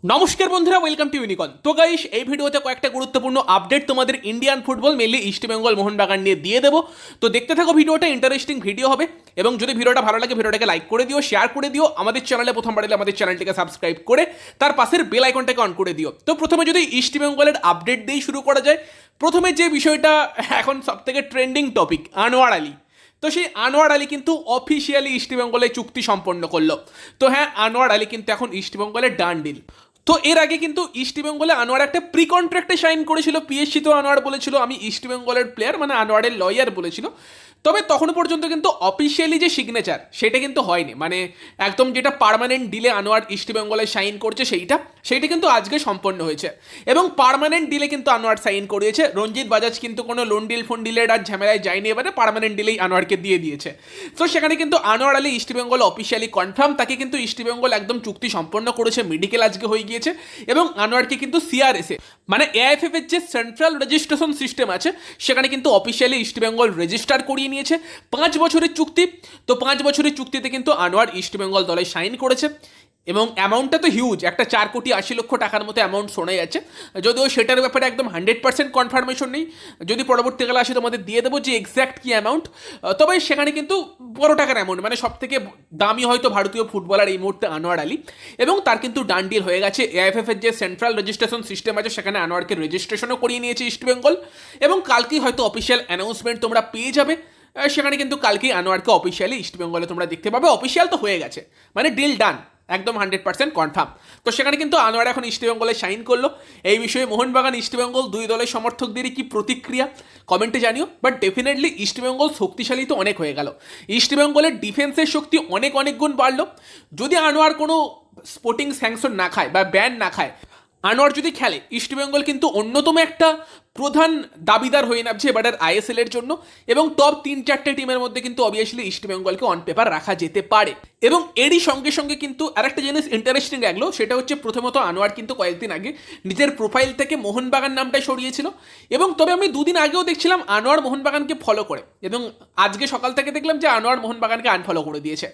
নমস্কার বন্ধুরা welcome to ইউনিকন তো গাইস এই ভিডিওতে কয়েকটা গুরুত্বপূর্ণ আপডেট তোমাদের Indian football mainly East Bengal Mohun Bagan নিয়ে দিয়ে দেবো। তো দেখতে থাকো ভিডিওটা ইন্টারেস্টিং ভিডিও হবে। এবং যদি ভিডিওটা ভালো লাগে, ভিডিওটাকে লাইক করে দিও শেয়ার করে দিও, আমাদের চ্যানেলে প্রথমবার এলে আমাদের চ্যানেলটিকে সাবস্ক্রাইব করে, তার পাশের বেল আইকনটাকে অন করে দিও। তো প্রথমে যদি ইস্টবেঙ্গলের আপডেট দিয়েই শুরু করা যায়, প্রথমে যে বিষয়টা এখন সবথেকে ট্রেন্ডিং টপিক আনোয়ার আলী। তো সেই আনোয়ার আলী কিন্তু অফিসিয়ালি ইস্টবেঙ্গলে চুক্তি সম্পন্ন করল। তো হ্যাঁ আনোয়ার আলী কিন্তু এখন ইস্টবেঙ্গলে ডান ডিল তো এর আগে কিন্তু ইস্টবেঙ্গলে আনোয়ার একটা প্রি কন্ট্রাক্টে সাইন করেছিল পিএসসি তো আনোয়ার বলেছিল, আমি ইস্টবেঙ্গলের প্লেয়ার মানে আনোয়ারের লয়ার বলেছিল। তবে তখন পর্যন্ত কিন্তু অফিসিয়ালি যে সিগনেচার সেটা কিন্তু হয়নি। মানে একদম যেটা পার্মানেন্ট ডিলে আনোয়ার ইস্টবেঙ্গলে সাইন করছে সেইটা সেইটা কিন্তু আজকে সম্পন্ন হয়েছে। এবং পারমানেন্ট ডিলে কিন্তু আনোয়ার সাইন করিয়েছে। রঞ্জিত বাজাজ কিন্তু কোনো লোন ডিল ফোন ডিলের আর ঝামেলায় যায়নি, এবারে পার্মানেন্ট ডিলেই আনোয়ারকে দিয়ে দিয়েছে। তো সেখানে কিন্তু আনোয়ার আলী ইস্টবেঙ্গল অফিসিয়ালি কনফার্ম তাকে কিন্তু ইস্টবেঙ্গল একদম চুক্তি সম্পন্ন করেছে মেডিকেল আজকে হয়ে গিয়েছে। এবং আনোয়ারকে কিন্তু সিআরএসএ মানে এআইএফএফ এর যে সেন্ট্রাল রেজিস্ট্রেশন সিস্টেম আছে, সেখানে কিন্তু অফিসিয়ালি ইস্টবেঙ্গল রেজিস্টার করিয়ে নিয়েছে পাঁচ বছরের চুক্তি, তো পাঁচ বছরের চুক্তিতে কিন্তু আনোয়ার ইস্টবেঙ্গল দলে সাইন করেছে এবং অ্যামাউন্টটা তো হিউজ একটা চার কোটি আশি লক্ষ টাকার মতো অ্যামাউন্ট শোনা যাচ্ছে। যদিও সেটার ব্যাপারে একদম হান্ড্রেড পার্সেন্ট কনফার্মেশন নেই, যদি পরবর্তীকালে আসে তোমাদের দিয়ে দেবো যে এক্স্যাক্ট কী অ্যামাউন্ট তবে সেখানে কিন্তু বড় টাকার অ্যামাউন্ট মানে সব থেকে দামি হয়তো ভারতীয় ফুটবলার এই মুহূর্তে আনোয়ার আলী এবং তার কিন্তু ডান ডিল হয়ে গেছে। এআইএফএফ এর যে সেন্ট্রাল রেজিস্ট্রেশন সিস্টেম আছে, সেখানে আনোয়ারকে রেজিস্ট্রেশনও করিয়ে নিয়েছে ইস্টবেঙ্গল এবং কালকেই হয়তো অফিসিয়াল অ্যানাউন্সমেন্ট তোমরা পেয়ে যাবে। সেখানে কিন্তু কালকেই আনোয়ারকে অফিসিয়ালি ইস্টবেঙ্গলে তোমরা দেখতে পাবে। অফিসিয়াল তো হয়ে গেছে। মানে ডিল ডান একদম হান্ড্রেড পার্সেন্ট কনফার্ম তো সেখানে কিন্তু আনোয়ার এখন ইস্টবেঙ্গলে সাইন করল। এই বিষয়ে মোহনবাগান ইস্টবেঙ্গল দুই দলের সমর্থকদেরই কি প্রতিক্রিয়া কমেন্টে জানিও। বাট ডেফিনেটলি ইস্টবেঙ্গল শক্তিশালী তো অনেক হয়ে গেল। ইস্টবেঙ্গলের ডিফেন্সের শক্তি অনেক অনেক গুণ বাড়লো। যদি আনোয়ার কোনো স্পোর্টিং স্যাংশন না খায় বা ব্যান না খায়, আনোয়ার যদি খেলে ইস্টবেঙ্গল কিন্তু অন্যতম একটা প্রধান দাবিদার হয়ে নামছে এবারের আইএসএল এর জন্য এবং টপ তিন চারটে টিমের মধ্যে কিন্তু অবভিয়াসলি ইস্টবেঙ্গলকে অন পেপার রাখা যেতে পারে। এবং এরই সঙ্গে সঙ্গে কিন্তু আরেকটা জিনিস ইন্টারেস্টিং লাগল, সেটা হচ্ছে প্রথমত আনোয়ার কিন্তু কয়েকদিন আগে নিজের প্রোফাইল থেকে মোহনবাগান নামটাই সরিয়েছিল এবং তবে আমি দুদিন আগেও দেখছিলাম আনোয়ার মোহনবাগানকে ফলো করে এবং আজকে সকাল থেকে দেখলাম যে আনোয়ার মোহনবাগানকে আনফলো করে দিয়েছে।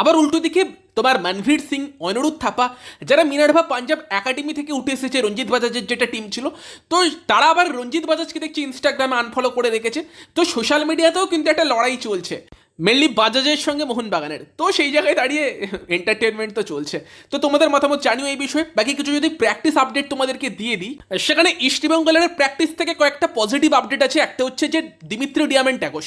আবার উল্টো দিকে তোমার মনভীর সিং, অনুরুদ্ধ থাপা, যারা মিনার্ভা পাঞ্জাব একাডেমি থেকে উঠে এসেছে, রঞ্জিত বাজাজের যেটা টিম ছিল, তো তারা আবার রঞ্জিত বাজাজকে দেখছি ইনস্টাগ্রামে আনফলো করে রেখেছে। তো সোশ্যাল মিডিয়াতেও কিন্তু একটা লড়াই চলছে। মেনলি বাজাজের সঙ্গে মোহনবাগানের। তো সেই জায়গায় দাঁড়িয়ে এন্টারটেনমেন্ট তো চলছে। তো তোমাদের মতামত জানিও এই বিষয়ে। বাকি কিছু যদি প্র্যাকটিস আপডেট তোমাদেরকে দিয়ে দিই, সেখানে ইস্টবেঙ্গলের প্র্যাকটিস থেকে কয়েকটা পজিটিভ আপডেট আছে। একটা হচ্ছে যে দিমিত্রি ডিয়ামেন্টাকোস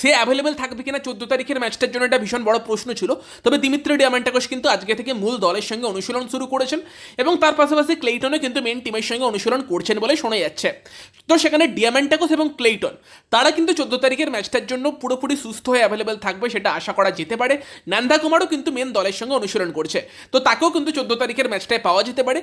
সে অ্যাভেলেবেল থাকবে কিনা চোদ্দ তারিখের ম্যাচটার জন্য একটা ভীষণ বড় প্রশ্ন ছিল। তবে দিমিত্রি ডিয়ামেন্টাকোস কিন্তু আজকে থেকে মূল দলের সঙ্গে অনুশীলন শুরু করেছেন এবং তার পাশাপাশি ক্লেইটনও কিন্তু মেন টিমের সঙ্গে অনুশীলন করছেন বলে শোনা যাচ্ছে। তো সেখানে ডিয়ামেন্টাকোস এবং ক্লেইটন, তারা কিন্তু চোদ্দ তারিখের ম্যাচটার জন্য পুরোপুরি সুস্থ হয়ে অ্যাভেলেবেল থাকবে সেটা আশা করা যেতে পারে। নান্দা কুমারও কিন্তু মেন দলের সঙ্গে অনুশীলন করছে। তো তাকেও কিন্তু চোদ্দ তারিখের ম্যাচটায় পাওয়া যেতে পারে।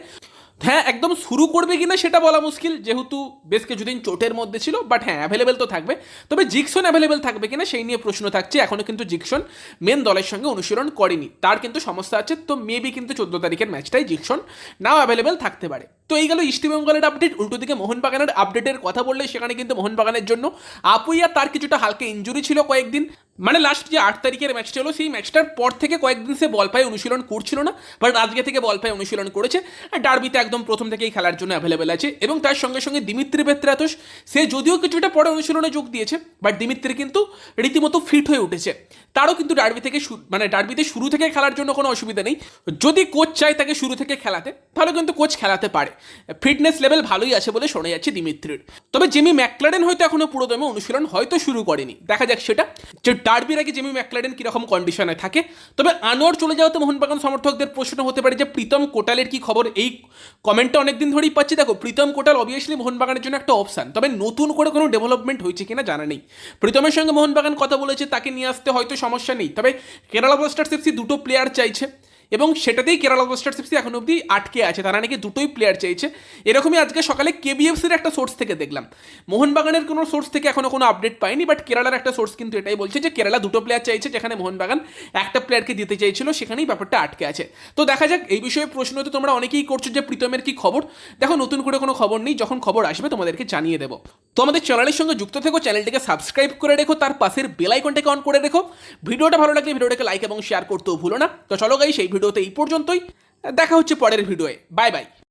হ্যাঁ একদম শুরু করবে কিনা সেটা বলা মুশকিল। যেহেতু বেশ কিছুদিন চোটের মধ্যে ছিল বাট হ্যাঁ অ্যাভেলেবেল তো থাকবে। তবে জিকসন অ্যাভেলেবেল থাকবে কিনা সেই নিয়ে প্রশ্ন থাকছে। এখনও কিন্তু জিকসন মেন দলের সঙ্গে অনুশীলন করেনি। তার কিন্তু সমস্যা আছে, তো মেবি কিন্তু চোদ্দ তারিখের ম্যাচটাই জিকসন নাও অ্যাভেলেবেল থাকতে পারে। তো এই গেল ইস্টবেঙ্গলের আপডেট উল্টো দিকে মোহনবাগানের আপডেটের কথা বললে, সেখানে কিন্তু মোহনবাগানের জন্য আপুইয়া তার কিছুটা হালকা ইঞ্জুরি ছিল কয়েকদিন। মানে লাস্ট যে আট তারিখের ম্যাচটা হলো, সেই ম্যাচটার পর থেকে কয়েকদিন সে বল পায়ে অনুশীলন করছিল না বাট আজকে থেকে বল পায়ে অনুশীলন করেছে আর ডার্বিতে একদম প্রথম থেকেই খেলার জন্য অ্যাভেলেবেল আছে, এবং তার সঙ্গে সঙ্গে দিমিত্রি বেত্রাতোষ, সে যদিও কিছুটা পরে অনুশীলনে যোগ দিয়েছে বাট দিমিত্রি কিন্তু রীতিমতো ফিট হয়ে উঠেছে। তারও কিন্তু ডার্বি থেকে মানে ডার্বিতে শুরু থেকে খেলার জন্য কোনো অসুবিধা নেই। যদি কোচ চায় তাকে শুরু থেকে খেলাতে, তাহলে কিন্তু কোচ খেলাতে পারে। ফিটনেস লেভেল ভালোই আছে বলে শোনা যাচ্ছে দিমিত্রির। তবে জেমি ম্যাকলারেন হয়তো এখনও পুরোদমে অনুশীলন হয়তো শুরু করেনি। দেখা যাক সেটা। যে ডার্বির আগে জেমি ম্যাকলারেন কীরকম কন্ডিশনে থাকে। তবে আনোয়ার চলে যাওয়াতে মোহনবাগান সমর্থকদের প্রশ্ন হতে পারে যে প্রীতম কোটালের কি খবর? এই কমেন্টটা অনেকদিন ধরেই পাচ্ছি। দেখো, প্রীতম কোটাল অবভিয়াসলি মোহনবাগানের জন্য একটা অপশান তবে নতুন করে কোনো ডেভেলপমেন্ট হয়েছে কিনা জানা নেই। প্রীতমের সঙ্গে মোহনবাগান কথা বলেছে, তাকে নিয়ে আসতে হয়তো সমস্যা নেই। তবে কেরালা ব্লাস্টার্স এফসি দুটো প্লেয়ার চাইছে। এবং সেটাতেই কেরালা ব্লাস্টার্স এফসি এখন অবধি আটকে আছে। তারা নাকি দুটোই প্লেয়ার চাইছে। এরকমই আজকে সকালে কেবিএফসির একটা সোর্স থেকে দেখলাম। মোহনবাগানের কোনো সোর্স থেকে এখনও কোনো আপডেট পাইনি বাট কেরালার একটা সোর্স কিন্তু এটাই বলছে যে কেরালা দুটো প্লেয়ার চাইছে, যেখানে মোহনবাগান একটা প্লেয়ারকে দিতে চাইছিল, সেখানেই ব্যাপারটা আটকে আছে। তো দেখা যাক, এই বিষয়ে প্রশ্ন তো তোমরা অনেকেই করছ যে প্রীতমের কি খবর। দেখো, নতুন করে কোনো খবর নেই, যখন খবর আসবে তোমাদেরকে জানিয়ে দেবো। তো আমাদের চ্যানেলের সঙ্গে যুক্ত থেকো, চ্যানেলটিকে সাবস্ক্রাইব করে রেখো, তার পাশের বেল আইকনটাকে অন করে রেখো। ভিডিওটা ভালো লাগলে ভিডিওটাকে লাইক এবং শেয়ার করতেও ভুলো না। তো চলো গাই সেই ভিডিওতে এই পর্যন্তই। দেখা হচ্ছে পরের ভিডিওয়ে। Bye bye.